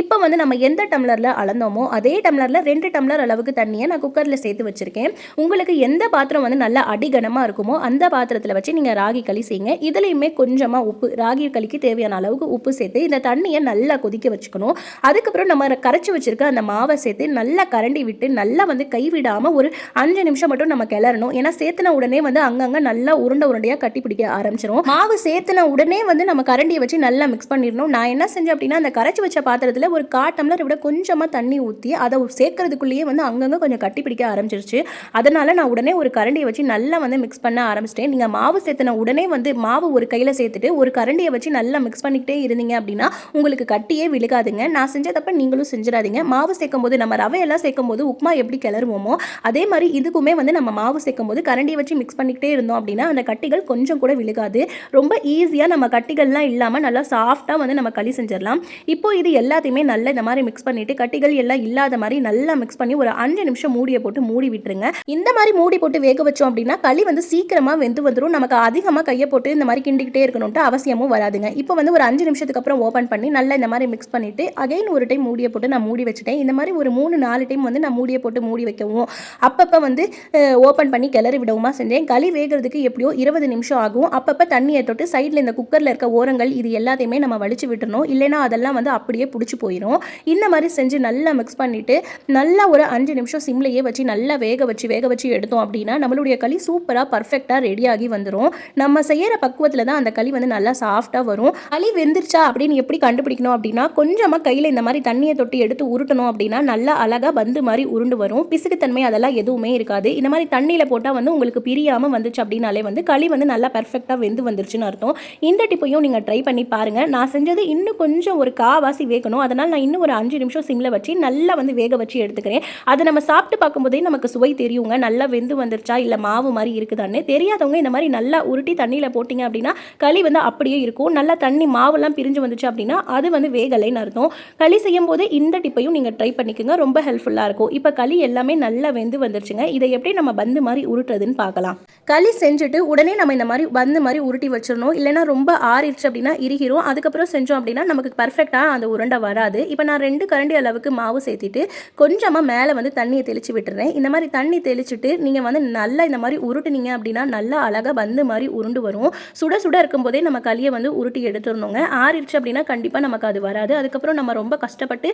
இப்போ வந்து நம்ம எந்த டம்ளரில் அளந்தோமோ அதே டம்ளரில் ரெண்டு டம்ளர் அளவுக்கு தண்ணியை நான் குக்கரில் சேர்த்து வச்சுருக்கேன். உங்களுக்கு எந்த பாத்திரம் வந்து நல்லா அடிகனமாக இருக்குமோ அந்த பாத்திரத்தில் வச்சு நீங்கள் ராகி களி செய்யுங்க. இதுலேயுமே கொஞ்சமாக உப்பு ராகி களிக்கு தேவையான அளவுக்கு உப்பு சேர்த்து இந்த தண்ணியை நல்லா கொதிக்க வச்சுக்கணும். அதுக்கப்புறம் நம்ம கரை அரைச்சி வச்சிருக்க அந்த மாவை சேர்த்து நல்லா கரண்டி விட்டு நல்லா வந்து கைவிடாமல் ஒரு அஞ்சு நிமிஷம் மட்டும் நம்ம கிளறணும். ஏன்னா சேர்த்துன உடனே வந்து அங்கங்கே நல்லா உருண்டை உருண்டையாக கட்டி பிடிக்க ஆரம்பிச்சிரும். மாவு சேர்த்துன உடனே வந்து நம்ம கரண்டியை வச்சு நல்லா மிக்ஸ் பண்ணிடணும். நான் என்ன செஞ்சேன் அப்படின்னா அந்த கரைச்சி வச்ச பாத்திரத்தில் ஒரு கா டம்ளர் விட கொஞ்சமாக தண்ணி ஊற்றி அதை சேர்க்கறதுக்குள்ளேயே வந்து அங்கங்கே கொஞ்சம் கட்டி பிடிக்க ஆரம்பிச்சிருச்சு. அதனால நான் உடனே ஒரு கரண்டியை வச்சு நல்லா வந்து மிக்ஸ் பண்ண ஆரம்பிச்சிட்டேன். நீங்கள் மாவு சேர்த்துன உடனே வந்து மாவு ஒரு கையில் சேர்த்துட்டு ஒரு கரண்டியை வச்சு நல்லா மிக்ஸ் பண்ணிக்கிட்டே இருந்தீங்க அப்படின்னா உங்களுக்கு கட்டியே விழுகாதுங்க. நான் செஞ்சதப்ப நீங்களும் செஞ்சு செஞ்சிடாதீங்க. மாவு சேர்க்கும் போது நம்ம ரவையெல்லாம் சேர்க்கும் போது உப்புமா எப்படி கிளறுவோமோ அதே மாதிரி இதுக்குமே வந்து நம்ம மாவு சேர்க்கும் போது கரண்டியை வச்சு மிக்ஸ் பண்ணிக்கிட்டே இருந்தோம் அப்படின்னா அந்த கட்டிகள் கொஞ்சம் கூட விழுகாது. ரொம்ப ஈஸியாக நம்ம கட்டிகள்லாம் இல்லாமல் நல்லா சாஃப்டாக வந்து நம்ம களி செஞ்சிடலாம். இப்போ இது எல்லாத்தையுமே நல்லா இந்த மாதிரி மிக்ஸ் பண்ணிட்டு கட்டிகள் எல்லாம் இல்லாத மாதிரி நல்லா மிக்ஸ் பண்ணி ஒரு அஞ்சு நிமிஷம் மூடியை போட்டு மூடி விட்டுருங்க. இந்த மாதிரி மூடி போட்டு வேக வச்சோம் அப்படின்னா களி வந்து சீக்கிரமாக வெந்து வந்துடும் நமக்கு அதிகமாக கையை போட்டு இந்த மாதிரி கிண்டிக்கிட்டே இருக்கணும்ட்டு அவசியமும் வராதுங்க. இப்போ வந்து ஒரு அஞ்சு நிமிஷத்துக்கு அப்புறம் ஓப்பன் பண்ணி நல்லா இந்த மாதிரி மிக்ஸ் பண்ணிட்டு அகைன் ஒரு டைம் மூடியை போட்டு நான் மூடி வச்சுட்டேன். இந்த மாதிரி ஒரு மூணு நாலு டைம் வந்து நான் மூடியை போட்டு மூடி வைக்கவும். அப்பப்போ வந்து ஓப்பன் பண்ணி கிளறி விடவுமா செஞ்சேன். களி வேகிறதுக்கு எப்படியோ இருபது நிமிஷம் ஆகும். அப்பப்போ தண்ணியை தொட்டு சைடில் இந்த குக்கரில் இருக்க ஓரங்கள் இது எல்லாத்தையுமே நம்ம வலிச்சு விட்டுணும் இல்லைன்னா அதெல்லாம் வந்து அப்படியே பிடிச்சி போயிடும் இந்த மாதிரி செஞ்சு நல்லா மிக்ஸ் பண்ணிவிட்டு நல்லா ஒரு அஞ்சு நிமிஷம் சிம்லையே வச்சு நல்லா வேக வச்சு வேக வச்சு எடுத்தோம் அப்படின்னா நம்மளுடைய களி சூப்பராக பர்ஃபெக்டாக ரெடியாகி வந்துடும் நம்ம செய்கிற பக்குவத்தில் தான் அந்த களி வந்து நல்லா சாஃப்டாக வரும். களி வெந்துருச்சா அப்படின்னு எப்படி கண்டுபிடிக்கணும் அப்படின்னா கொஞ்சமாக கையில் இந்த மாதிரி தண்ணியை தொட்டி எடுத்து உருட்டணும் அப்படின்னா நல்லா அழகாக பந்து மாதிரி உருண்டு வரும். பிசுக்குத்தன்மை அதெல்லாம் எதுவுமே இருக்காது. இந்த மாதிரி தண்ணியில் போட்டால் வந்து உங்களுக்கு பிரியாமல் வந்துச்சு அப்படின்னாலே வந்து களி வந்து நல்லா பர்ஃபெக்டாக வெந்து வந்துருச்சுன்னு அர்த்தம். இந்த டிப்பையும் நீங்கள் ட்ரை பண்ணி பாருங்கள் நான் செஞ்சது இன்னும் கொஞ்சம் ஒரு காவாசி வேகணும். அதனால் நான் இன்னும் ஒரு அஞ்சு நிமிஷம் சிம்மில் வச்சு நல்லா வந்து வேக வச்சு எடுத்துக்கிறேன். அதை நம்ம சாப்பிட்டு பார்க்கும்போதே நமக்கு சுவை தெரியுங்க. நல்லா வெந்து வந்துருச்சா இல்லை மாவு மாதிரி இருக்குதான்னு. தெரியாதவங்க இந்த மாதிரி நல்லா உருட்டி தண்ணியில் போட்டிங்க அப்படின்னா களி வந்து அப்படியே இருக்கும். நல்லா தண்ணி மாவுலாம் பிரிஞ்சு வந்துச்சு அப்படின்னா அது வந்து வேகலைன்னு அர்த்தம். களி செய்யும் போது இந்த டிப்பையும் நீங்கள் ட்ரை பண்ணிக்கோங்க. ரொம்ப ஹெல்ப்ஃபுல்லாக இருக்கும். இப்போ களி எல்லாமே நல்லா வெந்து வந்துருச்சுங்க. இதை எப்படி நம்ம பந்து மாதிரி உருட்டுறதுன்னு பார்க்கலாம். களி செஞ்சுட்டு உடனே நம்ம இந்த மாதிரி பந்து மாதிரி உருட்டி வச்சிடணும். இல்லைன்னா ரொம்ப ஆறிடுச்சு அப்படின்னா இறுகிரும். அதுக்கப்புறம் செஞ்சோம் அப்படின்னா நமக்கு பர்ஃபெக்டாக அந்த உருண்டை வராது. இப்போ நான் ரெண்டு கரண்டி அளவுக்கு மாவு சேர்த்திட்டு கொஞ்சமாக மேலே வந்து தண்ணியை தெளித்து விட்டுறேன். இந்த மாதிரி தண்ணி தெளிச்சுட்டு நீங்கள் வந்து நல்லா இந்த மாதிரி உருட்டுனீங்க அப்படின்னா நல்லா அழகாக பந்து மாதிரி உருண்டு வரும். சுட சுட இருக்கும்போதே நம்ம களியை வந்து உருட்டி எடுத்துடணுங்க. ஆறிடுச்சு அப்படின்னா கண்டிப்பாக நமக்கு அது வராது. அதுக்கப்புறம் நம்ம ரொம்ப கஷ்டப்பட்டு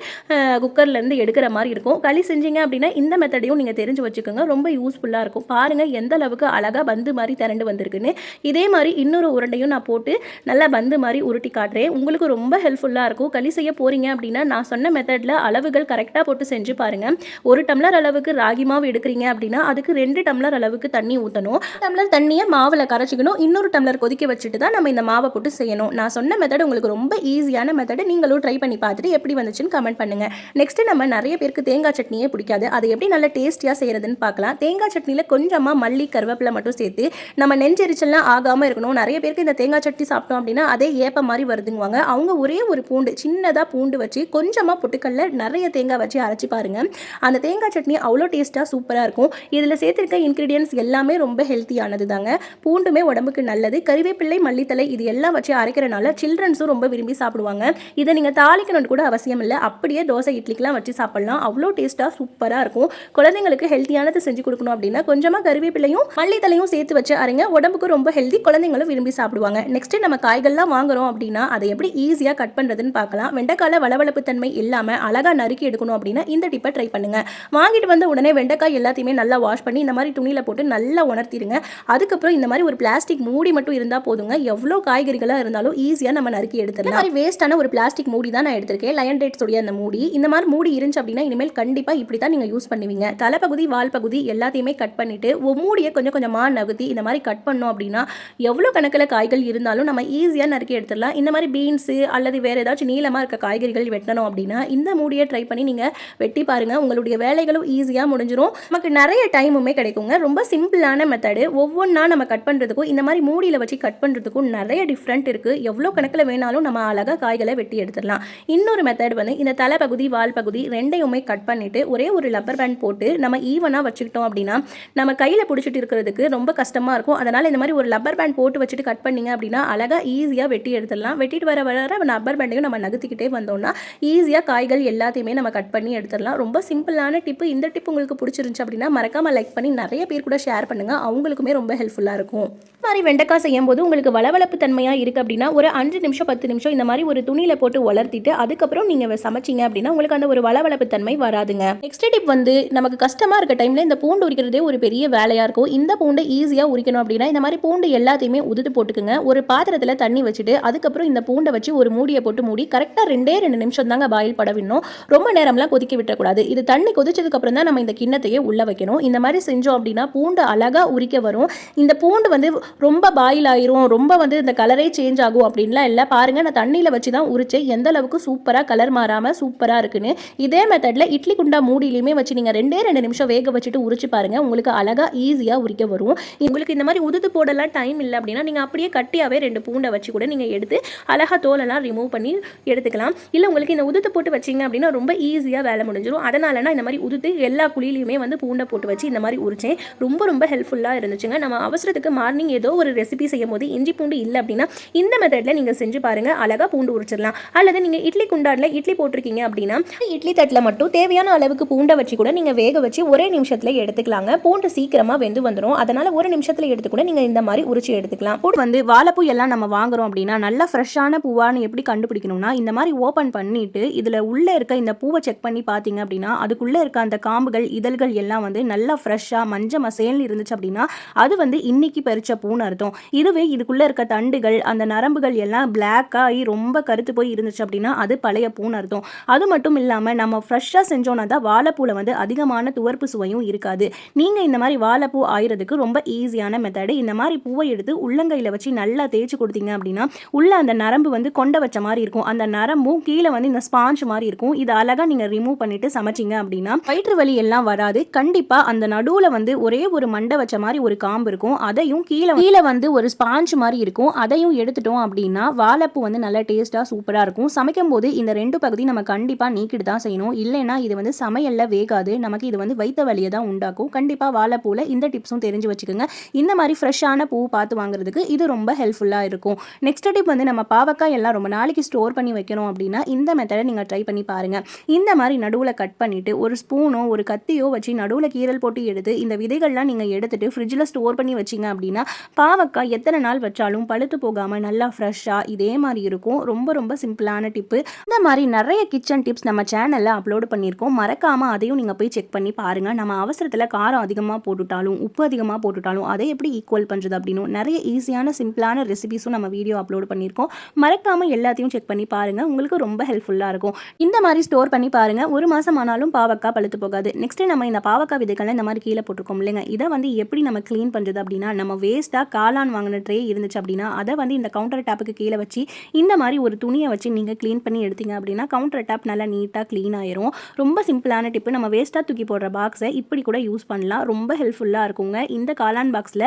குக்கர்லேருந்து எடுக்கிற மாதிரி இருக்கும். களி செஞ்சீங்க அப்படின்னா இந்த மெத்தடையும் நீங்கள் தெரிஞ்சு வச்சுக்கோங்க. ரொம்ப யூஸ்ஃபுல்லாக இருக்கும். பாருங்கள் எந்த அளவுக்கு அழகாக பந்து மாதிரி திரண்டு வந்திருக்குன்னு. இதே மாதிரி இன்னொரு உருண்டையும் நான் போட்டு நல்லா பந்து மாதிரி உருட்டி காட்டுறேன். உங்களுக்கு ரொம்ப ஹெல்ப்ஃபுல்லாக இருக்கும். களி செய்ய போகிறீங்க அப்படின்னா நான் சொன்ன மெத்தடில் அளவுகள் கரெக்டாக போட்டு செஞ்சு பாருங்கள் ஒரு டம்ளர் அளவுக்கு ராகி மாவு எடுக்கிறீங்க அப்படின்னா அதுக்கு ரெண்டு டம்ளர் அளவுக்கு தண்ணி ஊற்றணும் டம்ளர் தண்ணியை மாவில் கரைச்சிக்கணும். இன்னொரு டம்ளர் கொதிக்க வச்சுட்டு தான் நம்ம இந்த மாவை போட்டு செய்யணும். நான் சொன்ன மெத்தட் உங்களுக்கு ரொம்ப ஈஸியான மெத்தடு நீங்களும் ட்ரை பண்ணி பார்த்துட்டு எப்படி வந்துச்சுன்னு கமெண்ட் பண்ணுங்க. நெக்ஸ்ட் நம்ம நிறைய பேருக்கு தேங்காய் சட்னியே பிடிக்காது. அதை எப்படி நல்ல டேஸ்டியாக செய்யறதுன்னு பார்க்கலாம். தேங்காய் சட்னியில் கொஞ்சமாக மல்லி கருவேப்பிலை மட்டும் சேர்த்து நம்ம நெஞ்செரிச்சல்லாம் ஆகாமல் இருக்கணும். நிறைய பேருக்கு இந்த தேங்காய் சட்னி சாப்பிட்டோம் அப்படின்னா அதே ஏப்ப மாதிரி வருதுங்குவாங்க அவங்க ஒரே ஒரு பூண்டு சின்னதாக பூண்டு வச்சு கொஞ்சமாக பொட்டுக்கல்ல நிறைய தேங்காய் வச்சு அரைச்சி பாருங்க. அந்த தேங்காய் சட்னி அவ்வளோ டேஸ்ட்டாக சூப்பராக இருக்கும். இதில் சேர்த்துருக்க இன்க்ரீடியன்ஸ் எல்லாமே ரொம்ப ஹெல்த்தியானது தாங்க பூண்டுமே உடம்புக்கு நல்லது. கருவேப்பிள்ளை மல்லித்தலை இது எல்லாம் வச்சு அரைக்கிறனால சில்ட்ரன்ஸும் ரொம்ப விரும்பி சாப்பிடுவாங்க. இதை நீங்கள் தாளிக்கணும்னு கூட அவசியம் இல்லை. அப்படியே தோசை இட்லிக்கெலாம் வச்சு சாப்பிட்லாம். அவ்வளோ டேஸ்ட்டாக சூப்பராக இருக்கும். குழந்தைங்களுக்கு ஹெல்த்தியானது செஞ்சு கொடுக்கணும் அப்படின்னா கொஞ்சமாக கறிவேப்பிலையும் மல்லித்தலையும் சேர்த்து வச்சு அரைங்க. உடம்புக்கு ரொம்ப ஹெல்தி குழந்தைங்களும் விரும்பி சாப்பிடுவாங்க. நெக்ஸ்ட் நம்ம காய்கள்லாம் வாங்குறோம் அப்படின்னா அதை எப்படி ஈஸியாக கட் பண்ணுறதுன்னு பார்க்கலாம். வெண்டைக்கால வளவளப்பு தன்மை இல்லாமல் அழகாக நறுக்கி எடுக்கணும் அப்படின்னா இந்த டிப்பை ட்ரை பண்ணுங்க. வாங்கிட்டு வந்த உடனே வெண்டைக்காய் எல்லாத்தையுமே நல்லா வாஷ் பண்ணி இந்த மாதிரி துணியில் போட்டு நல்லா உணர்த்திடுங்க அதுக்கப்புறம் இந்த மாதிரி ஒரு பிளாஸ்டிக் மூடி மட்டும் இருந்தால் போதுங்க. எவ்வளோ காய்கறிகளாக இருந்தாலும் ஈஸியாக நம்ம நறுக்கி எடுத்துடலாம். மாதிரி வேஸ்ட்டான ஒரு பிளாஸ்டிக் மூடி தான் நான் எடுத்திருக்கேன். லயன் டேட்ஸ் உடைய அந்த மூடி. இந்த மாதிரி மூடி இருந்துச்சு அப்படின்னா இனிமேல் கண்டிப்பாக இப்படி தான் நீங்கள் யூஸ் பண்ணுவீங்க. தலைப்பகுதி வால் பகுதி எல்லாத்தையுமே கட் பண்ணிவிட்டு மூடியை கொஞ்சம் கொஞ்சமாக நகுத்தி இந்த மாதிரி கட் பண்ணோம் அப்படின்னா எவ்வளோ கணக்கில் காய்கள் இருந்தாலும் நம்ம ஈஸியாக நறுக்கி எடுத்துடலாம். இந்த மாதிரி பீன்ஸு அல்லது வேறு ஏதாச்சும் நீளமாக இருக்க காய்கறிகள் வெட்டணும் அப்படின்னா இந்த மூடியை ட்ரை பண்ணி நீங்கள் வெட்டி பாருங்கள் உங்களுடைய வேலைகளும் ஈஸியாக முடிஞ்சிடும் நமக்கு நிறைய டைமுமே கிடைக்குங்க. ரொம்ப சிம்பிளான மெத்தடு ஒவ்வொன்றா நம்ம கட் பண்ணுறதுக்கும் இந்த மாதிரி மூடியில் வச்சு கட் பண்ணுறதுக்கும் நிறைய டிஃப்ரெண்ட் இருக்குது எவ்வளோ கணக்கில் வேணாலும் நம்ம அழகாக காய்களை வெட்டி எடுத்துடலாம். இன்னொரு மெத்தட் வந்து இந்த தலை பகுதி வால் பகுதி ரெண்டையுமே கட் பண்ணிவிட்டு ஒரே ஒரு லப்பர் பேண்ட் போட்டு நம்ம ஈவனாக வச்சுக்கிட்டோம் அப்படின்னா நம்ம கையில் பிடிச்சிட்டு இருக்கிறதுக்கு ரொம்ப கஷ்டமாக இருக்கும். அதனால் இந்த மாதிரி ஒரு லப்பர் பேண்ட் போட்டு வச்சுட்டு கட் பண்ணிங்க அப்படின்னா அழகாக ஈஸியாக வெட்டி எடுத்துடலாம். வெட்டிட்டு வர வர லப்பர் பேண்டையும் நம்ம நகர்த்திக்கிட்டே வந்தோம்னா ஈஸியாக காய்கள் எல்லாத்தையுமே நம்ம கட் பண்ணி எடுத்துடலாம். ரொம்ப சிம்பிளான டிப்பு இந்த டிப் உங்களுக்கு பிடிச்சிருந்துச்சு அப்படின்னா மறக்காமல் லைக் பண்ணி நிறைய பேர் கூட ஷேர் பண்ணுங்கள் அவங்களுக்குமே ரொம்ப ஹெல்ப்ஃபுல்லாக இருக்கும். இந்த மாதிரி வெண்டைக்காய் செய்யும் போது உங்களுக்கு வளவளப்பு தன்மையாக இருக்குது அப்படின்னா ஒரு அஞ்சு நிமிஷம் பத்து நிமிஷம் இந்த மாதிரி ஒரு துணியில் போட்டு வளர்த்திட்டு அதுக்கப்புறம் நீங்கள் சமைச்சிங்க அப்படின்னா உங்களுக்கு அந்த ஒரு வளவளப்பு தன்மை வராதுங்க. நெக்ஸ்ட் டிப் வந்து நமக்கு கஷ்டமாக இருக்க டைமில் இந்த பூண்டு உரிக்கிறதே ஒரு பெரிய வேலையாக இருக்கும். இந்த பூண்டை ஈஸியாக உரிக்கணும் அப்படின்னா இந்த மாதிரி பூண்டு எல்லாத்தையுமே உதுத்து போட்டுக்குங்க. ஒரு பாத்திரத்தில் தண்ணி வச்சுட்டு அதுக்கப்புறம் இந்த பூண்டை வச்சு ஒரு மூடியை போட்டு மூடி கரெக்டாக ரெண்டே ரெண்டு நிமிஷம் தாங்க பாயில் பட விடணும். ரொம்ப நேரம்லாம் கொதிக்க விட்டக்கூடாது இது தண்ணி கொதிச்சதுக்கு அப்புறம் தான் நம்ம இந்த கிண்ணத்தையே உள்ள வைக்கணும். இந்த மாதிரி செஞ்சோம் அப்படின்னா பூண்டு அழகாக உரிக்க வரும். இந்த பூண்டு வந்து ரொம்ப பாயில் ஆயிரும். ரொம்ப வந்து இந்த கலரே சேஞ்ச் ஆகும் அப்படின்லாம் இல்லை. பாருங்க நான் தண்ணியில் வச்சு தான் உரிச்சேன். எந்த அளவுக்கு சூப்பராக கலர் மாறாமல் சூப்பராக சூப்பராக இருக்குன்னு. இதே மெத்தடில் இட்லி குண்டா மூடியிலையுமே வச்சு நீங்கள் ரெண்டே ரெண்டு நிமிஷம் வேக வச்சுட்டு உரிச்சு பாருங்கள் உங்களுக்கு அழகாக ஈஸியாக உரிக்க வரும். உங்களுக்கு இந்த மாதிரி உதுத்து போடலாம் டைம் இல்லை அப்படின்னா நீங்கள் அப்படியே கட்டியாகவே ரெண்டு பூண்டை வச்சு கூட நீங்கள் எடுத்து அழகாக தோலெல்லாம் ரிமூவ் பண்ணி எடுத்துக்கலாம். இல்லை உங்களுக்கு இந்த உதுத்து போட்டு வச்சிங்க அப்படின்னா ரொம்ப ஈஸியாக வேலை முடிஞ்சிடும் அதனால நான் இந்த மாதிரி உதுத்து எல்லா குழியிலையுமே வந்து பூண்டை போட்டு வச்சு இந்த மாதிரி உரிச்சேன். ரொம்ப ரொம்ப ஹெல்ப்ஃபுல்லாக இருந்துச்சுங்க. நம்ம அவசரத்துக்கு மார்னிங் ஏதோ ஒரு ரெசிபி செய்யும் போது இஞ்சி பூண்டு இல்லை அப்படின்னா இந்த மெத்தடில் நீங்கள் செஞ்சு பாருங்கள் அழகாக பூண்டு உரிச்சிடலாம். அல்லது நீங்கள் இட்லி குண்டாடில் இட்லி போட்டிருக்கீங்க அப்படின்னா இட்லி தட்டில் மட்டும் தேவையான அளவுக்கு பூண்டை வச்சு கூட நீங்கள் வேக வச்சு ஒரே நிமிஷத்தில் எடுத்துக்கலாங்க. பூண்டு சீக்கிரமாக வெந்து வந்துடும் அதனால் ஒரு நிமிஷத்தில் எடுத்து கூட நீங்கள் இந்த மாதிரி உரிச்சு எடுத்துக்கலாம். பூண்டு வந்து வாழைப்பூ எல்லாம் நம்ம வாங்குறோம் அப்படின்னா நல்லா ஃப்ரெஷ்ஷான பூவான்னு எப்படி கண்டுபிடிக்கணும்னா இந்த மாதிரி ஓப்பன் பண்ணிட்டு இதில் உள்ளே இருக்க இந்த பூவை செக் பண்ணி பார்த்தீங்க அப்படின்னா அதுக்குள்ளே இருக்க அந்த காம்புகள் இதழ்கள் எல்லாம் வந்து நல்லா ஃப்ரெஷ்ஷாக மஞ்சள் மசேல்னு இருந்துச்சு அப்படின்னா அது வந்து இன்னைக்கு பறிச்ச பூன்னு அர்த்தம். இதுவே இதுக்குள்ளே இருக்க தண்டுகள் அந்த நரம்புகள் எல்லாம் பிளாக் ஆகி ரொம்ப கருத்து போய் இருந்துச்சு அப்படின்னா அது பழைய பூன்னு அர்த்தம். அது அது மட்டும் இல்லாமல் நம்ம ஃப்ரெஷ்ஷாக செஞ்சோன்னா தான் வாழைப்பூவில் வந்து அதிகமான துவர்ப்பு சுவையும் இருக்காது. நீங்கள் இந்த மாதிரி வாழைப்பூ ஆயிரதுக்கு ரொம்ப ஈஸியான மெத்தடு இந்த மாதிரி பூவை எடுத்து உள்ளங்கையில் வச்சு நல்லா தேய்ச்சி கொடுத்தீங்க அப்படின்னா உள்ள அந்த நரம்பு வந்து கொண்ட வச்ச மாதிரி இருக்கும். அந்த நரம்பும் கீழே வந்து இந்த ஸ்பாஞ்ச் மாதிரி இருக்கும். இதை அழகாக நீங்கள் ரிமூவ் பண்ணிட்டு சமைச்சிங்க அப்படின்னா வயிற்று வலி எல்லாம் வராது. கண்டிப்பாக அந்த நடுவில் வந்து ஒரே ஒரு மண்டை வச்ச மாதிரி ஒரு காம்பு இருக்கும். அதையும் கீழே கீழே வந்து ஒரு ஸ்பாஞ்ச் மாதிரி இருக்கும். அதையும் எடுத்துட்டோம் அப்படின்னா வாழைப்பூ வந்து நல்லா டேஸ்ட்டாக சூப்பராக இருக்கும். சமைக்கும் போது இந்த ரெண்டு பகுதி நம்ம கண்டிப்பாக நீக்கிட்டு தான் செய்யணும். இல்லைன்னா இது வந்து சமையலில் வேகாது. நமக்கு இது வந்து வைத்த வலியை தான் உண்டாக்கும். கண்டிப்பாக வாழைப்பூவில் இந்த டிப்ஸும் தெரிஞ்சு வச்சுக்கோங்க. இந்த மாதிரி ஃப்ரெஷ்ஷான பூ பார்த்து வாங்குறதுக்கு இது ரொம்ப ஹெல்ப்ஃபுல்லாக இருக்கும். நெக்ஸ்ட் டிப் வந்து நம்ம பாவக்காய் எல்லாம் ரொம்ப நாளைக்கு ஸ்டோர் பண்ணி வைக்கணும் அப்படின்னா இந்த மெத்தடை நீங்கள் ட்ரை பண்ணி பாருங்கள் இந்த மாதிரி நடுவில் கட் பண்ணிவிட்டு ஒரு ஸ்பூனோ ஒரு கத்தியோ வச்சு நடுவில் கீரல் போட்டு எடுத்து இந்த விதைகள்லாம் நீங்கள் எடுத்துகிட்டு ஃப்ரிட்ஜில் ஸ்டோர் பண்ணி வச்சிங்க அப்படின்னா பாவக்காய் எத்தனை நாள் வச்சாலும் பழுத்து போகாமல் நல்லா ஃப்ரெஷ்ஷாக இதே மாதிரி இருக்கும். ரொம்ப ரொம்ப சிம்பிளான டிப்பு இந்த மாதிரி நிறைய கிச்சன் டிப்ஸ் நம்ம சேனலில் அப்லோட் பண்ணியிருக்கோம். மறக்காமல் அதையும் நீங்கள் போய் செக் பண்ணி பாருங்கள் நம்ம அவசரத்தில் காரம் அதிகமாக போட்டுட்டாலும் உப்பு அதிகமாக போட்டுட்டாலும் அதை எப்படி ஈக்குவல் பண்ணுறது அப்படின்னு நிறைய ஈஸியான சிம்பிளான ரெசிபிஸும் நம்ம வீடியோ அப்லோட் பண்ணியிருக்கோம். மறக்காமல் எல்லாத்தையும் செக் பண்ணி பாருங்கள் உங்களுக்கு ரொம்ப ஹெல்ப்ஃபுல்லாக இருக்கும். இந்த மாதிரி ஸ்டோர் பண்ணி பாருங்கள் ஒரு மாதம் ஆனாலும் பாவக்காய் பழுத்து போகாது. நெக்ஸ்ட்டு நம்ம இந்த பாவக்காய் விதைகளை இந்த மாதிரி கீழே போட்டிருக்கோம் இல்லைங்க. இதை வந்து எப்படி நம்ம க்ளீன் பண்ணுறது அப்படின்னா நம்ம வேஸ்ட்டாக காளான் வாங்கின ட்ரே இருந்துச்சு அப்படின்னா அதை வந்து இந்த கவுண்டர் டேப்புக்கு கீழே வச்சு இந்த மாதிரி ஒரு துணியை வச்சு நீங்கள் க்ளீன் பண்ணி எடுத்தீங்க அப்படின்னா கவுண்டர் டேப் நல்லா நீட்டாக க்ளீன் ஆயிரும். ரொம்ப சிம்பிளான டிப்பு நம்ம வேஸ்ட்டாக தூக்கி போடுற பாக்ஸை இப்படி கூட யூஸ் பண்ணலாம். ரொம்ப ஹெல்ப்ஃபுல்லாக இருக்குங்க. இந்த காளான் பாக்ஸில்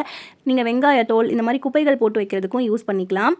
நீங்கள் வெங்காயத்தோல் இந்த மாதிரி குப்பைகள் போட்டு வைக்கிறதுக்கும் யூஸ் பண்ணிக்கலாம்.